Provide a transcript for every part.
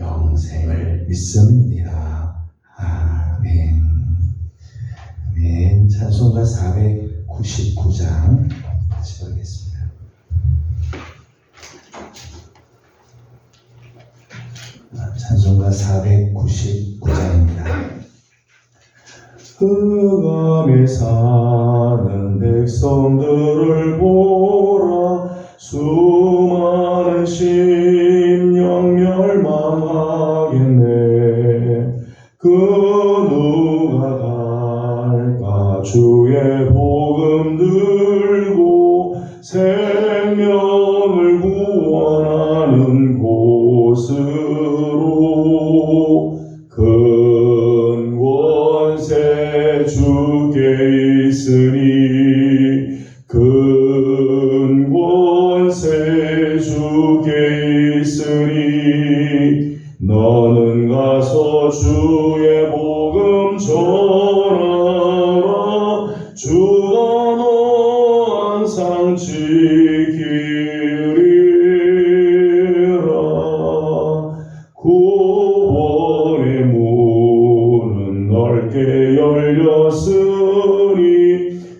영생을 믿습니다. 아멘. 아멘. 찬송가 499장 같이 보겠습니다. 아, 찬송가 499장입니다. 흑암에 사는 백성들을 보라 수많은 시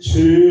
去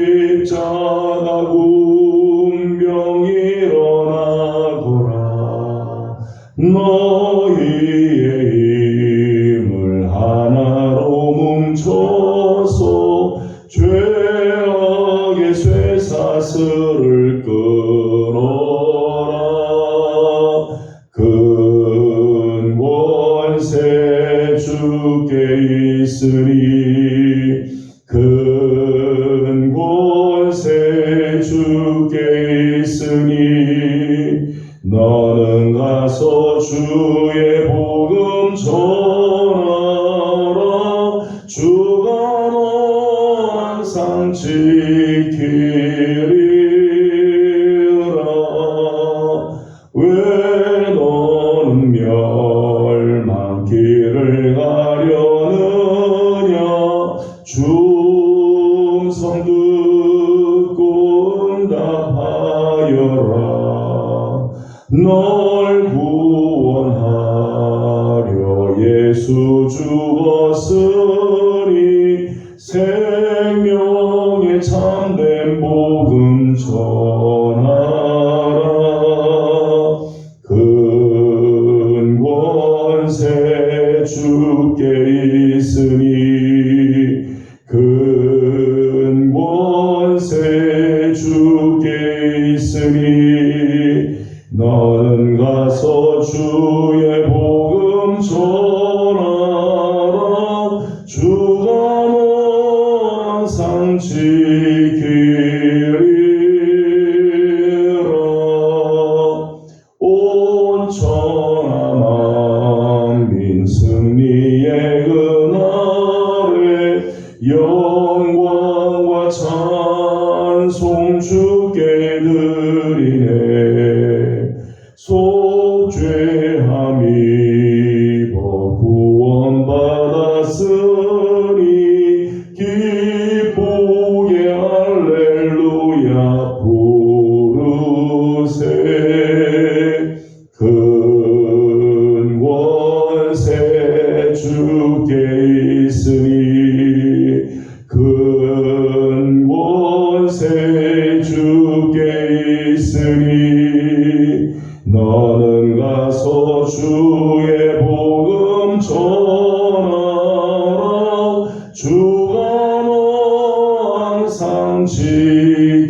지키리라.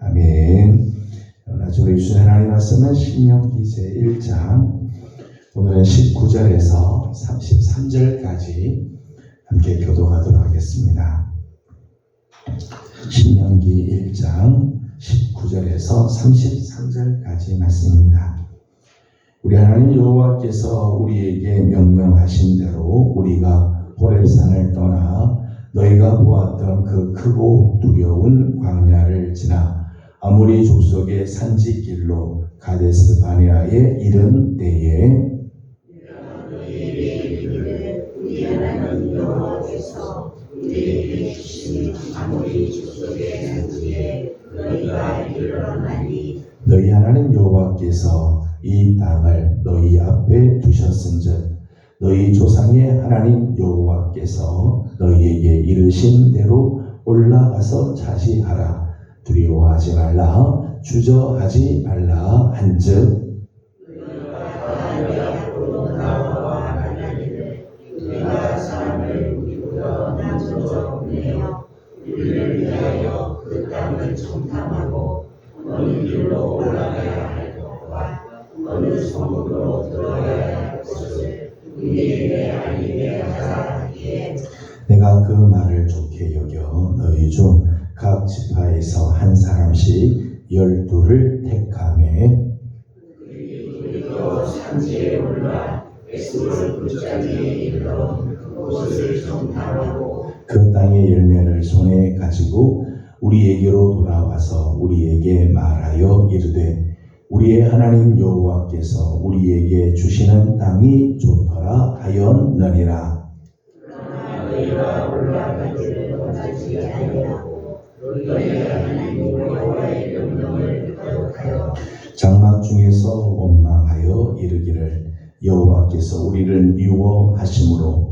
아멘. 우리 주신 하나님 말씀은 신명기 제 1장 오늘은 19절에서 33절까지 함께 교도하도록 하겠습니다. 신명기 1장 19절에서 33절까지 말씀입니다. 우리 하나님 여호와께서 우리에게 명령하신 대로 우리가 호렙산을 떠나 너희가 보았던 그 크고 두려운 광야를 지나 아무리 족속의 산지길로 가데스 바네아에 이른 때에 너희 하나님 여호와께서 이 땅을 너희 앞에 두셨은즉 너희 조상의 하나님 여호와께서 너희에게 이르신 대로 올라가서 차지하라. 두려워하지 말라. 주저하지 말라. 한즉 열매를 손에 가지고 우리에게로 돌아와서 우리에게 말하여 이르되 우리의 하나님 여호와께서 우리에게 주시는 땅이 좋더라 하였느니라. 장막 중에서 원망하여 이르기를 여호와께서 우리를 미워하심으로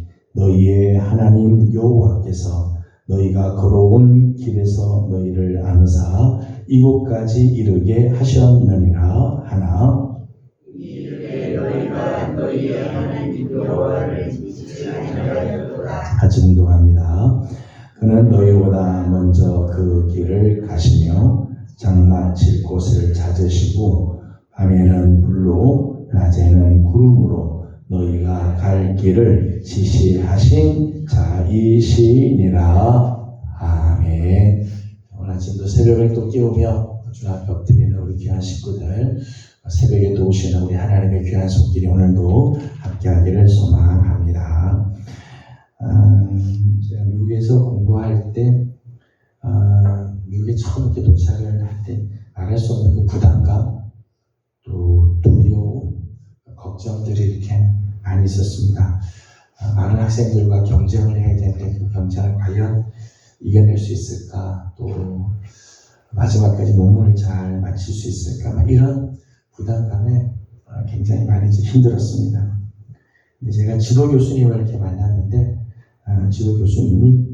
너희의 하나님 여호와께서 너희가 걸어온 길에서 너희를 안으사 이곳까지 이르게 하셨느니라 하나 하증도합니다. 그는 너희보다 먼저 그 길을 가시며 장마 칠 곳을 찾으시고 밤에는 불로 낮에는 구름으로 갈 길을 지시하신 자이시니라 아멘. 오늘 아침도 새벽을 또 깨우며 주 앞에 엎드리는 우리 귀한 식구들 새벽에 또 오시는 우리 하나님의 귀한 손길이 오늘도 함께하기를 소망합니다. 음, 제가 미국에서 공부할 때 아, 미국에 처음 이렇게 도착을 할 때 말할 수 없는 그 부담감 또 두려움 걱정들이 이렇게 많이 있었습니다. 아, 많은 학생들과 경쟁을 해야 되는데 그 경쟁을 과연 이겨낼 수 있을까 또 마지막까지 논문을 잘 마칠 수 있을까 막 이런 부담감에 아, 굉장히 많이 좀 힘들었습니다. 제가 지도 교수님을 이렇게 만났는데 아, 지도 교수님이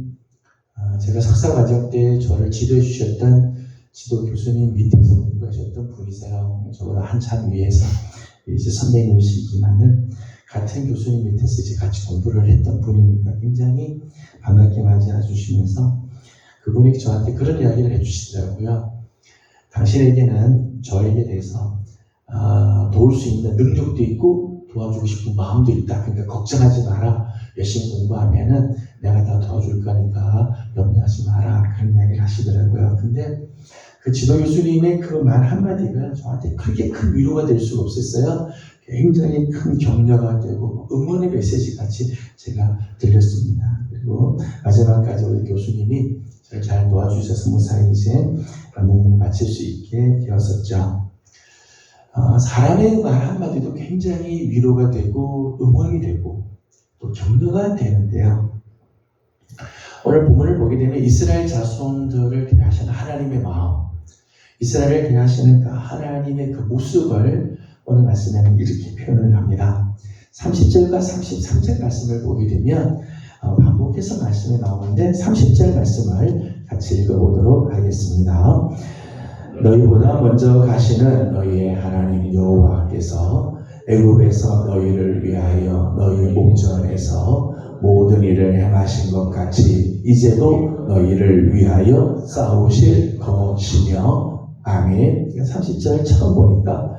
아, 제가 석사 과정 때 저를 지도해 주셨던 지도 교수님 밑에서 공부하셨던 분이세요. 저보다 한참 위에서 이제 선생님이시지만은 같은 교수님 밑에서 이제 같이 공부를 했던 분이니까 굉장히 반갑게 맞이해 주시면서 그분이 저한테 그런 이야기를 해주시더라고요. 당신에게는 저에게 대해서 아, 도울 수 있는 능력도 있고 도와주고 싶은 마음도 있다. 그러니까 걱정하지 마라. 열심히 공부하면은 내가 다 도와줄 거니까 염려하지 마라. 그런 이야기를 하시더라고요. 근데 그 지도 교수님의 그 말 한마디가 저한테 크게 큰 위로가 될 수가 없었어요. 굉장히 큰 격려가 되고 응원의 메시지 같이 제가 들렸습니다. 그리고 마지막까지 우리 교수님이 저를 잘 도와주셔서 무사히 이제 논문을 마칠 수 있게 되었었죠. 어, 사람의 말 한마디도 굉장히 위로가 되고 응원이 되고 또 격려가 되는데요. 오늘 본문을 보게 되면 이스라엘 자손들을 대하시는 하나님의 마음, 이스라엘을 대하시는 그 하나님의 그 모습을 오늘 말씀에는 이렇게 표현을 합니다. 30절과 33절 말씀을 보게 되면 어, 반복해서 말씀이 나오는데 30절 말씀을 같이 읽어보도록 하겠습니다. 너희보다 먼저 가시는 너희의 하나님 여호와께서 애굽에서 너희를 위하여 너희 목전에서 모든 일을 행하신 것 같이 이제도 너희를 위하여 싸우실 것이며 아멘. 30절 처음 보니까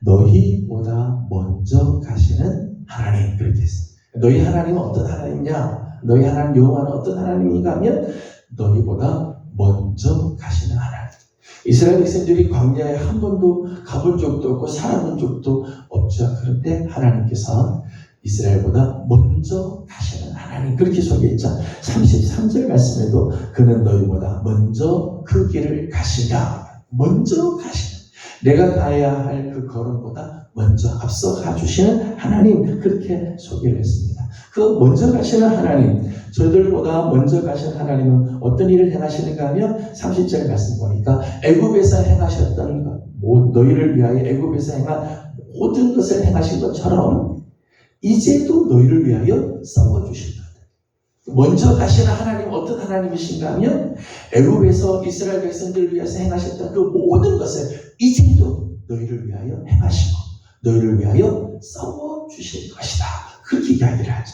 너희보다 먼저 가시는 하나님 그렇게 했어요. 너희 하나님은 어떤 하나님이냐? 너희 하나님 여호와는 어떤 하나님인가 하면 너희보다 먼저 가시는 하나님. 이스라엘 백성들이 광야에 한 번도 가본 적도 없고 살아본 적도 없죠. 그런데 하나님께서 이스라엘보다 먼저 가시는 하나님 그렇게 소개했죠. 33절 말씀에도 그는 너희보다 먼저 그 길을 가시냐. 먼저 가시는. 내가 가야 할 그 걸음보다 먼저 앞서 가 주시는 하나님 그렇게 소개를 했습니다. 그 먼저 가시는 하나님, 저희들보다 먼저 가시는 하나님은 어떤 일을 행하시는가 하면 30절 말씀 보니까 애굽에서 행하셨던 것, 뭐 너희를 위하여 애굽에서 행한 모든 것을 행하신 것처럼 이제도 너희를 위하여 싸워 주실 것. 먼저 가시는 하나님 어떤 하나님이신가 하면 애굽에서 이스라엘 백성들을 위해서 행하셨던 그 모든 것을 이제도 너희를 위하여 행하시고 너희를 위하여 싸워 주실 것이다. 그렇게 이야기를 하죠.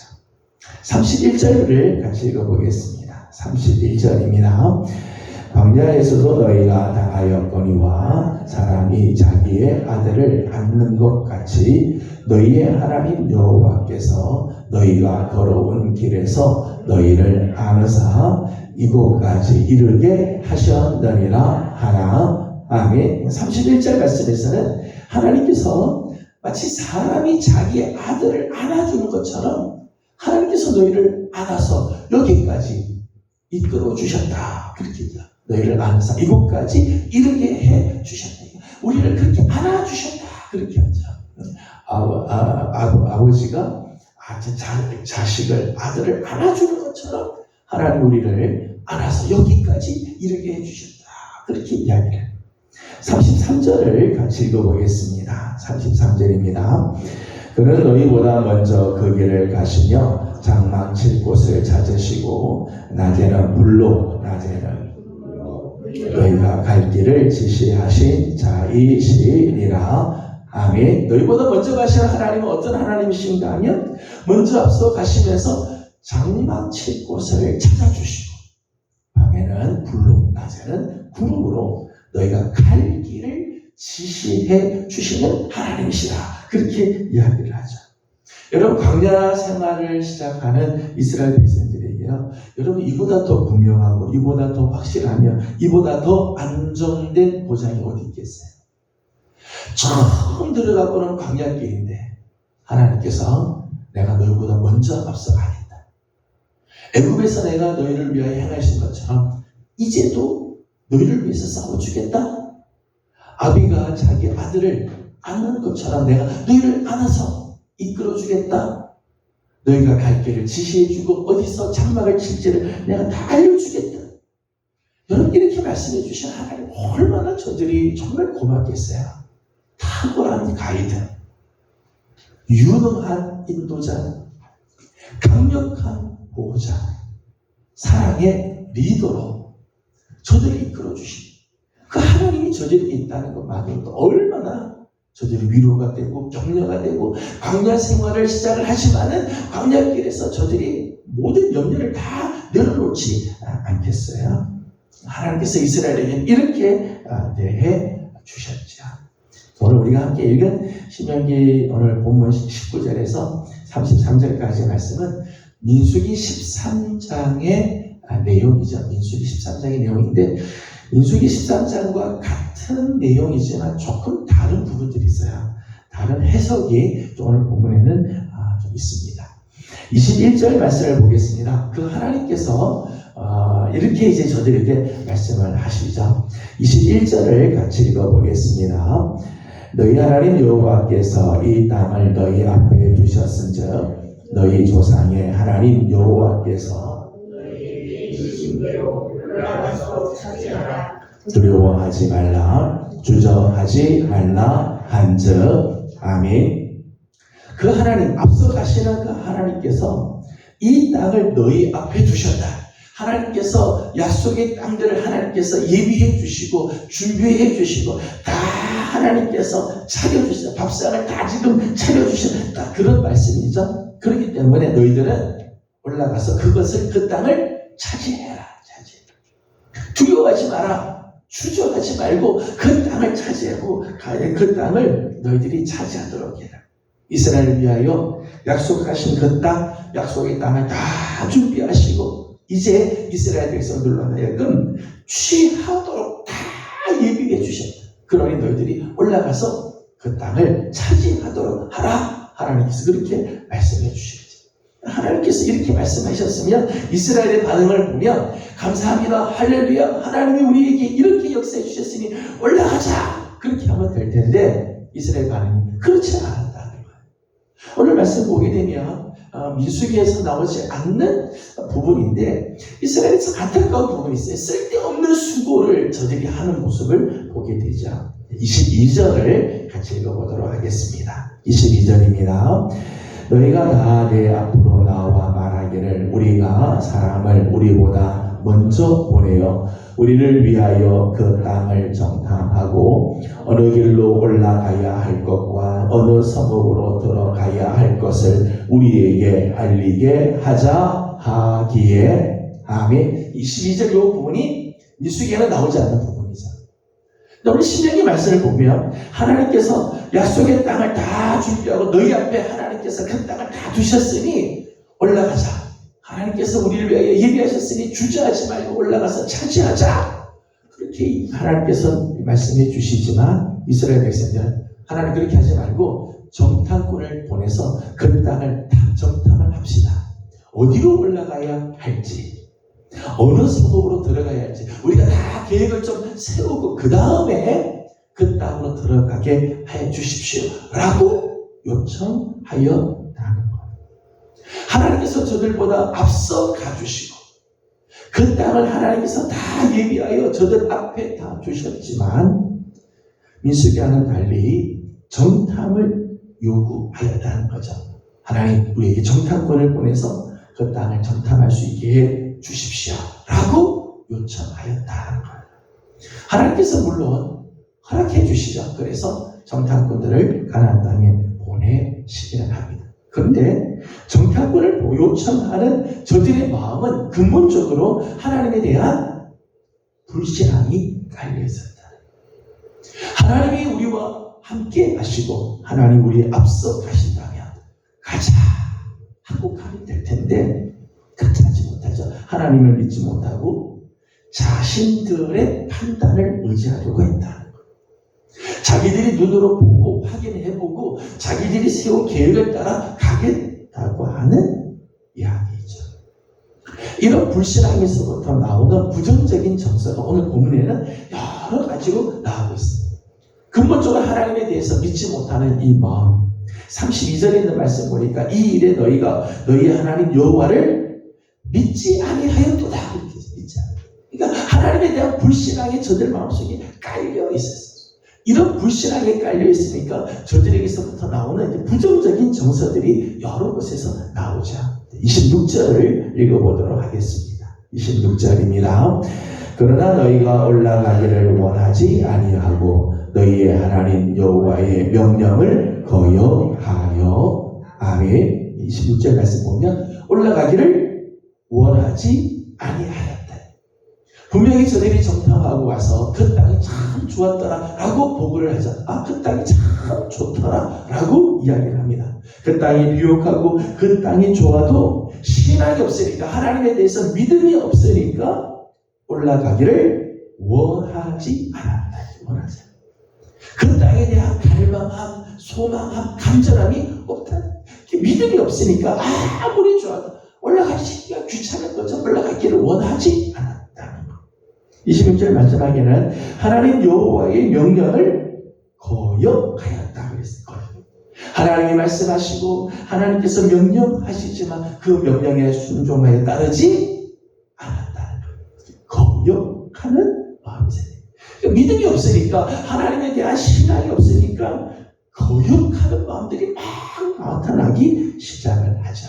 31절을 같이 읽어보겠습니다. 31절입니다. 광야에서도 너희가 당하였거니와 사람이 자기의 아들을 안는 것 같이 너희의 하나님 여호와께서 너희가 걸어온 길에서 너희를 안으사 이곳까지 이르게 하셨느니라 하나 아멘. 31절 말씀에서는 하나님께서 마치 사람이 자기의 아들을 안아주는 것처럼 하나님께서 너희를 안아서 여기까지 이끌어 주셨다. 그렇게 얘기해요. 너희를 안아서 이곳까지 이르게 해 주셨다 우리를 그렇게 안아 주셨다 그렇게 하죠 아, 아, 아, 아버지가 자, 자식을 아들을 안아주는 것처럼 하나님 우리를 안아서 여기까지 이르게 해주셨다. 그렇게 이야기를 해요. 33절을 같이 읽어보겠습니다. 33절입니다. 그는 너희보다 먼저 그 길을 가시며 장막칠 곳을 찾으시고 낮에는 불로 낮에는 너희가 갈 길을 지시하신 자이시니라 아멘. 너희보다 먼저 가시는 하나님은 어떤 하나님이신가 하면 먼저 앞서 가시면서 장막 칠 곳을 찾아주시고 밤에는 불로 낮에는 구름으로 너희가 갈 길을 지시해 주시는 하나님이시라 그렇게 이야기를 하죠. 여러분 광야 생활을 시작하는 이스라엘 백성들 에게요. 여러분 이보다 더 분명하고 이보다 더 확실하며 이보다 더 안정된 보장이 어디 있겠어요? 처음 들어가고는 광야길인데 하나님께서 내가 너희보다 먼저 앞서 가겠다. 애굽에서 내가 너희를 위하여 행하신 것처럼 이제도 너희를 위해서 싸워주겠다. 아비가 자기 아들을 안는 것처럼 내가 너희를 안아서 이끌어주겠다. 너희가 갈 길을 지시해주고 어디서 장막을 칠지를 내가 다 알려주겠다. 여러분 이렇게 말씀해 주신 하나님 얼마나 저들이 정말 고맙겠어요. 탁월한 가이드, 유능한 인도자, 강력한 보호자, 사랑의 리더로 저들을 이끌어 주신 그 하나님이 저들에게 있다는 것만으로도 얼마나 저들이 위로가 되고 격려가 되고 광야 생활을 시작을 하지만은 광야길에서 저들이 모든 염려를 다 내려놓지 않겠어요? 하나님께서 이스라엘에게 이렇게 아, 대해 주셨죠. 오늘 우리가 함께 읽은 신명기 오늘 본문 19절에서 33절까지의 말씀은 민수기 13장의 아, 내용이죠. 민수기 13장의 내용인데 민수기 13장과 같은 내용이지만 조금 다른 부분들이 있어요. 다른 해석이 또 오늘 본문에는 아, 좀 있습니다. 21절 말씀을 보겠습니다. 그 하나님께서 어, 이렇게 이제 저들에게 말씀을 하시죠. 21절을 같이 읽어보겠습니다. 너희 하나님 여호와께서 이 땅을 너희 앞에 두셨은즉 너희 조상의 하나님 여호와께서 두려워하지 말라 주저하지 말라 한즉 아멘. 그 하나님 앞서 가시는 그 하나님께서 이 땅을 너희 앞에 두셨다. 하나님께서 약속의 땅들을 하나님께서 예비해 주시고 준비해 주시고 다 하나님께서 차려 주시다. 밥상을 다 지금 차려 주셨다. 그런 말씀이죠. 그렇기 때문에 너희들은 올라가서 그것을 그 땅을 차지해라. 차지. 두려워하지 마라. 추적하지 말고 그 땅을 차지하고 그 땅을 너희들이 차지하도록 해라. 이스라엘을 위하여 약속하신 그 땅, 약속의 땅을 다 준비하시고 이제 이스라엘 백성들로 하여금 취하도록 다 예비해 주셨다. 그러니 너희들이 올라가서 그 땅을 차지하도록 하라. 하나님께서 그렇게 말씀해 주시겠죠. 하나님께서 이렇게 말씀하셨으면 이스라엘의 반응을 보면 감사합니다. 할렐루야. 하나님이 우리에게 이렇게 역사해 주셨으니 올라가자. 그렇게 하면 될 텐데 이스라엘 반응이 그렇지 거예요. 오늘 말씀 보게 되면 어, 민수기에서 나오지 않는 부분인데 이스라엘에서 안타까운 부분이 있어요. 쓸데없는 수고를 저들이 하는 모습을 보게 되죠. 22절을 같이 읽어보도록 하겠습니다. 22절입니다. 너희가 다 내 앞으로 나와 말하기를 우리가 사람을 우리보다 먼저 보내어 우리를 위하여 그 땅을 정탐하고 어느 길로 올라가야 할 것과 어느 성읍으로 들어가야 할 것을 우리에게 알리게 하자 하기에 아멘 22절 이 부분이 미수기에는 나오지 않는 부분이죠. 우리 신명기 말씀을 보면 하나님께서 약속의 땅을 다 준비하고 너희 앞에 하나님 께서 그 땅을 다 두셨으니 올라가자. 하나님께서 우리를 위하여 예비하셨으니 주저하지 말고 올라가서 차지하자. 그렇게 하나님께서 말씀해 주시지만 이스라엘 백성들은 하나님 그렇게 하지 말고 정탐꾼을 보내서 그 땅을 다 정탐을 합시다. 어디로 올라가야 할지, 어느 성읍으로 들어가야 할지, 우리가 다 계획을 좀 세우고 그 다음에 그 땅으로 들어가게 해 주십시오. 라고 요청하여 나는 거예요. 하나님께서 저들보다 앞서 가주시고 그 땅을 하나님께서 다 예비하여 저들 앞에 다 주셨지만 민수기와는 달리 정탐을 요구하였다는 거죠. 하나님 우리에게 정탐권을 보내서 그 땅을 정탐할 수 있게 해 주십시오. 라고 요청하였다는 거예요. 하나님께서 물론 허락해 주시죠. 그래서 정탐꾼들을 가나안 땅에 보내시기를 합니다. 그런데 정탐꾼을 요청하는 저들의 마음은 근본적으로 하나님에 대한 불신앙이 깔려 있었다. 하나님이 우리와 함께 하시고 하나님 우리에 앞서 가신다면 가자 하고 가면 될 텐데 그렇게 하지 못하죠. 하나님을 믿지 못하고 자신들의 판단을 의지하려고 했다. 자기들이 눈으로 보고 확인해보고 자기들이 세운 계획을 따라 가겠다고 하는 이야기죠. 이런 불신앙에서부터 나오는 부정적인 정서가 오늘 본문에는 여러 가지로 나오고 있습니다. 근본적으로 하나님에 대해서 믿지 못하는 이 마음. 32절에 있는 말씀 보니까 이 일에 너희가 너희 하나님 여호와를 믿지 아니하였도다 믿지 않아요. 그러니까 하나님에 대한 불신앙이 저들 마음속에 깔려 있었어요. 이런 불신앙에 깔려 있으니까 저들에게서부터 나오는 부정적인 정서들이 여러 곳에서 나오죠. 26절을 읽어보도록 하겠습니다. 26절입니다. 그러나 너희가 올라가기를 원하지 아니하고 너희의 하나님 여호와의 명령을 거여하여 아멘. 26절 말씀 보면 올라가기를 원하지 아니하였다. 분명히 저들이 정탐하고 와서 그 땅이 참 좋았더라 라고 보고를 하자. 아, 그 땅이 참 좋더라 라고 이야기를 합니다. 그 땅이 비옥하고 그 땅이 좋아도 신앙이 없으니까 하나님에 대해서 믿음이 없으니까 올라가기를 원하지 않았다. 원하지. 그 땅에 대한 갈망함, 소망함, 간절함이 없다. 믿음이 없으니까 아무리 좋아도 올라가기가 귀찮은 거죠. 올라가기를 원하지 않았다 는 거. 26절 말씀하기는 하나님 여호와의 명령을 거역하였다 그랬어요. 하나님이 말씀하시고 하나님께서 명령하시지만 그 명령에 순종하여 따르지 않았다는 거. 거역하는 마음이 생겨요. 그러니까 믿음이 없으니까 하나님에 대한 신앙이 없으니까 거역하는 마음들이 막 나타나기 시작을 하죠.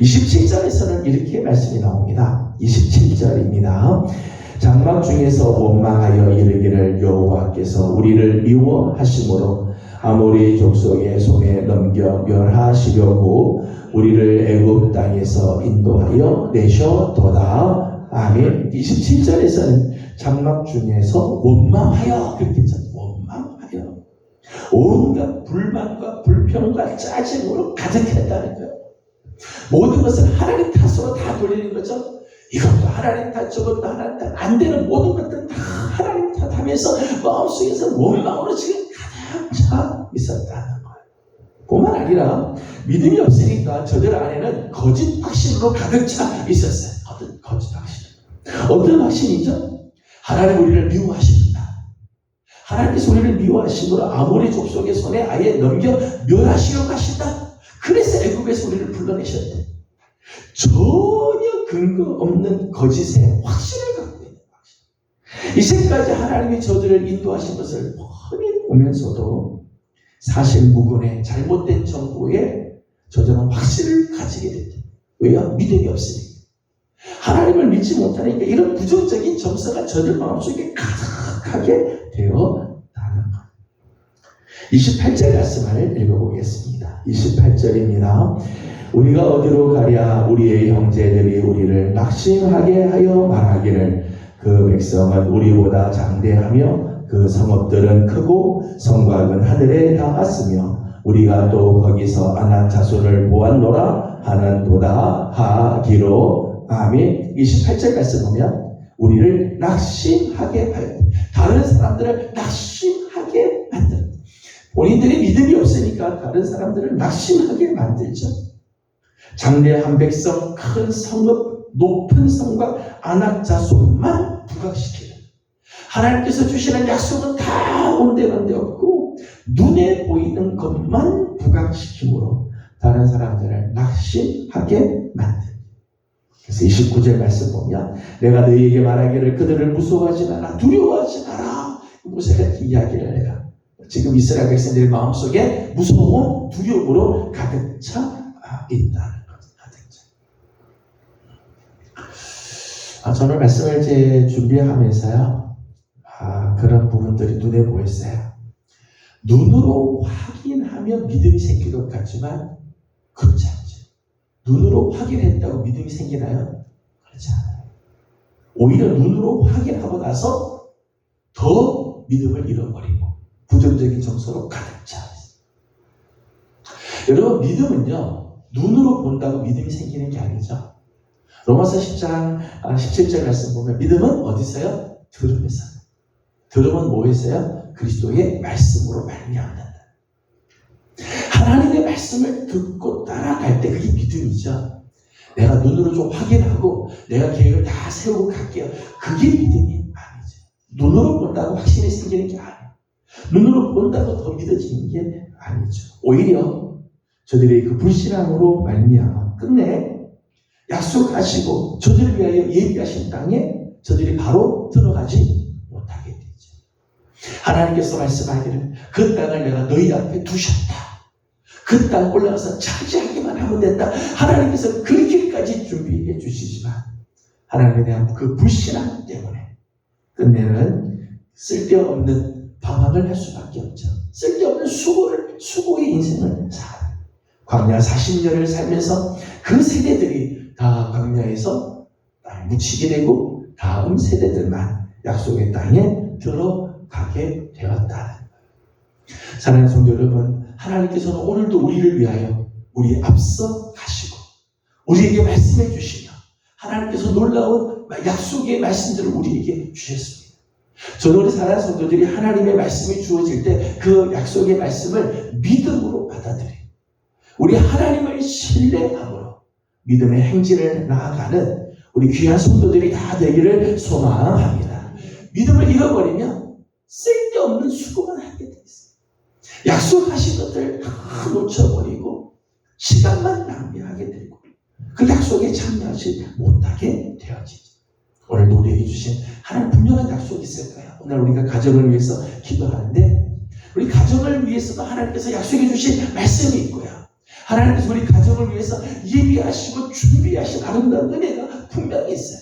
27절에서는 이렇게 말씀이 나옵니다. 27절입니다. 장막 중에서 원망하여 이르기를 여호와께서 우리를 미워하심으로 아모리 족속의 손에 넘겨 멸하시려고 우리를 애굽 땅에서 인도하여 내셔도다. 아멘. 27절에서는 장막 중에서 원망하여 그렇게 했죠. 원망하여 온갖 불만과 불평과 짜증으로 가득했다는 거예요. 모든 것을 하나님 탓으로 다 돌리는 거죠. 이것도 하나님 탓, 저것도 하나님 탓, 안 되는 모든 것들은 다 하나님 탓하면서 마음속에서 원망으로 지금 가득 차 있었다는 거예요. 뿐만 아니라 믿음이 없으니까 저들 안에는 거짓 확신으로 가득 차 있었어요. 어떤 거짓 확신. 어떤 확신이죠? 하나님 우리를 미워하십니다. 하나님께서 우리를 미워하심으로 아모리 족속의 손에 아예 넘겨 멸하시려고 하신다. 그래서 애굽에서 우리를 불러내셨대. 전혀 근거 없는 거짓의 확신을 갖고 있는 확신. 이제까지 하나님이 저들을 인도하신 것을 뻔히 보면서도 사실 무근의 잘못된 정보에 저들은 확신을 가지게 됐대. 왜요? 믿음이 없으니까. 하나님을 믿지 못하니까 이런 부정적인 점수가 저들 마음속에 가득하게 것. 28절 말씀을 읽어보겠습니다. 28절입니다. 우리가 어디로 가랴? 우리의 형제들이 우리를 낙심하게 하여 말하기를 그 백성은 우리보다 장대하며 그 성읍들은 크고 성곽은 하늘에 닿았으며 우리가 또 거기서 아낙 자손을 보았노라 하는 도다 하기로. 아멘. 28절 말씀 보면 우리를 낙심하게 하여 다른 사람들을 낙심하게 만들 본인들이 믿음이 없으니까 다른 사람들을 낙심하게 만들죠 장대한 백성, 큰 성읍, 높은 성과 안악자손만 부각시키는. 하나님께서 주시는 약속은 다 온데간데 없고 눈에 보이는 것만 부각시킴으로 다른 사람들을 낙심하게 만든 그래서 29절 말씀 보면 내가 너희에게 말하기를 그들을 무서워하지 마라 두려워하지 마라 이렇게 이야기를 해요 지금 이스라엘 백성들의 마음속에 무서움 두려움으로 가득 차 있다는 차 아, 저는 말씀을 이제 준비하면서요 아, 그런 부분들이 눈에 보였어요 눈으로 확인하면 믿음이 생길 것 같지만 그렇지 않죠 눈으로 확인했다고 믿음이 생기나요? 그렇지 않아요. 오히려 눈으로 확인하고 나서 더 믿음을 잃어버리고 부정적인 정서로 가득 차 있어요. 여러분 믿음은요 눈으로 본다고 믿음이 생기는 게 아니죠. 로마서 10장 17절 말씀 보면 믿음은 어디서요? 들음에서. 들음은 뭐에서요? 그리스도의 말씀으로 말미암는다. 하나님의 말씀을 듣고 따라갈 때 그게 믿음이죠. 내가 눈으로 좀 확인하고 내가 계획을 다 세우고 갈게요. 그게 믿음이 아니죠. 눈으로 본다고 확신이 생기는 게 아니에요. 눈으로 본다고 더 믿어지는 게 아니죠. 오히려 저들의 그 불신앙으로 말미암아 끝내 약속하시고 저들을 위하여 예비하신 땅에 저들이 바로 들어가지 못하게 되죠. 하나님께서 말씀하기를 그 땅을 내가 너희 앞에 두셨다. 그 땅 올라가서 차지하기만 하면 된다. 하나님께서 그 길까지 준비해 주시지만 하나님에 대한 그 불신앙 때문에 끝내는 쓸데없는 방황을 할 수밖에 없죠. 쓸데없는 수고를 수고의 인생을 살아. 광야 40년을 살면서 그 세대들이 다 광야에서 묻히게 되고 다음 세대들만 약속의 땅에 들어가게 되었다. 사랑하는 성도 여러분, 하나님께서는 오늘도 우리를 위하여 우리 앞서 가시고 우리에게 말씀해 주시며 하나님께서 놀라운 약속의 말씀들을 우리에게 주셨습니다. 저는 우리 사랑하는 성도들이 하나님의 말씀이 주어질 때 그 약속의 말씀을 믿음으로 받아들여요. 우리 하나님을 신뢰함으로 믿음의 행진을 나아가는 우리 귀한 성도들이 다 되기를 소망합니다. 믿음을 잃어버리면 쓸데없는 수고만 하게 돼 있어요. 약속하신 것들 다 놓쳐버리고 시간만 낭비하게 되고 그 약속에 참여하지 못하게 되어지죠. 오늘도 우리에게 주신 하나님 분명한 약속이 있을 거예요. 오늘 우리가 가정을 위해서 기도하는데 우리 가정을 위해서도 하나님께서 약속해 주신 말씀이 있고요. 하나님께서 우리 가정을 위해서 예비하시고 준비하신 아름다운 은혜가 분명히 있어요.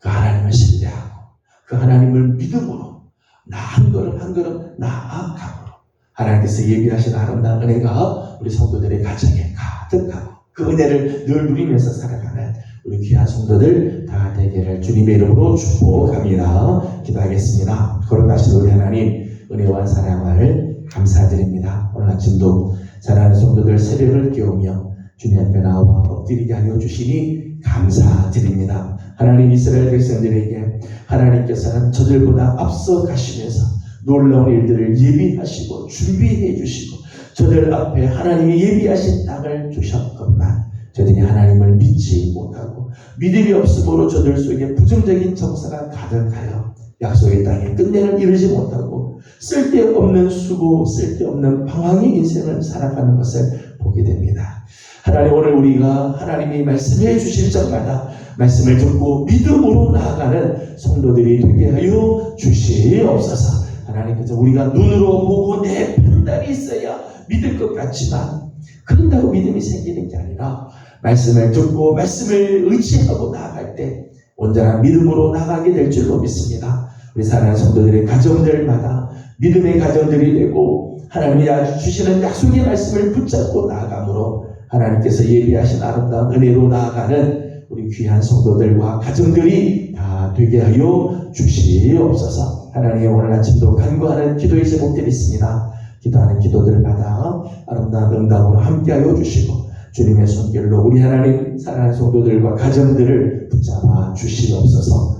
그 하나님을 신뢰하고 그 하나님을 믿음으로 나 한 걸음 한 걸음 나아감으로 하나님께서 예비하신 아름다운 은혜가 우리 성도들의 가정에 가득하고 그 은혜를 늘 누리면서 살아가는 우리 귀한 성도들 다 되기를 주님의 이름으로 축복합니다. 기도하겠습니다. 걸어가신 우리 하나님 은혜와 사랑을 감사드립니다. 오늘 아침도 사랑하는 성도들 새벽을 깨우며 주님 앞에 나와 엎드리게 하여 주시니 감사드립니다. 하나님 이스라엘 백성들에게 하나님께서는 저들보다 앞서 가시면서 놀라운 일들을 예비하시고 준비해 주시고 저들 앞에 하나님이 예비하신 땅을 주셨건만 저들이 하나님을 믿지 못하고 믿음이 없으므로 저들 속에 부정적인 정사가 가득하여 약속의 땅에 끝내는 이루지 못하고 쓸데없는 수고, 쓸데없는 방황의 인생을 살아가는 것을 보게 됩니다. 하나님 오늘 우리가 하나님이 말씀해 주실 적마다 말씀을 듣고 믿음으로 나아가는 성도들이 되게 하여 주시옵소서. 하나님께서 우리가 눈으로 보고 내 판단이 있어야 믿을 것 같지만 그런다고 믿음이 생기는 게 아니라 말씀을 듣고 말씀을 의지하고 나아갈 때 온전한 믿음으로 나가게 될 줄로 믿습니다. 우리 사랑하는 성도들의 가정들마다 믿음의 가정들이 되고 하나님이 주시는 약속의 말씀을 붙잡고 나아감으로 하나님께서 예비하신 아름다운 은혜로 나아가는 우리 귀한 성도들과 가정들이 다 되게 하여 주시옵소서. 하나님 오늘 아침도 간구하는 기도의 제목들이 있습니다. 기도하는 기도들마다 아름다운 응답으로 함께하여 주시고 주님의 손길로 우리 하나님 사랑하는 성도들과 가정들을 붙잡아 주시옵소서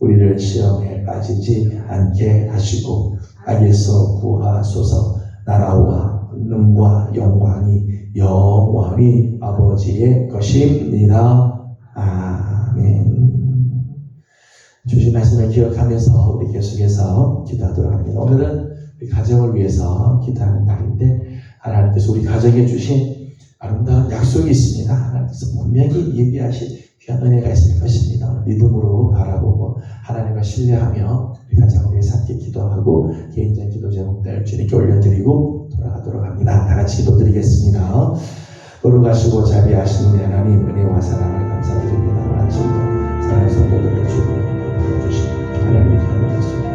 우리를 시험에 빠지지 않게 하시고 악에서 구하소서 나라와 능과 영광이 영원히 아버지의 것입니다. 아멘. 주신 말씀을 기억하면서 우리 계속해서 기도하도록 합니다. 오늘은 우리 가정을 위해서 기도하는 날인데 하나님께서 우리 가정에 주신 아름다운 약속이 있습니다. 하나님께서 분명히 예비하신 귀한 은혜가 있을 것입니다. 믿음으로 바라보고 하나님을 신뢰하며 우리 가정을 위해서 함께 기도하고 개인적인 기도 제목들 주님께 올려드리고 돌아가도록 합니다. 다 같이 기도드리겠습니다. 걸어가시고 자비하시는 하나님 은혜와 사랑을 감사드립니다. 아침도 사랑하는 성도들을 주고 주시고 하나님의 기도를 했습니다.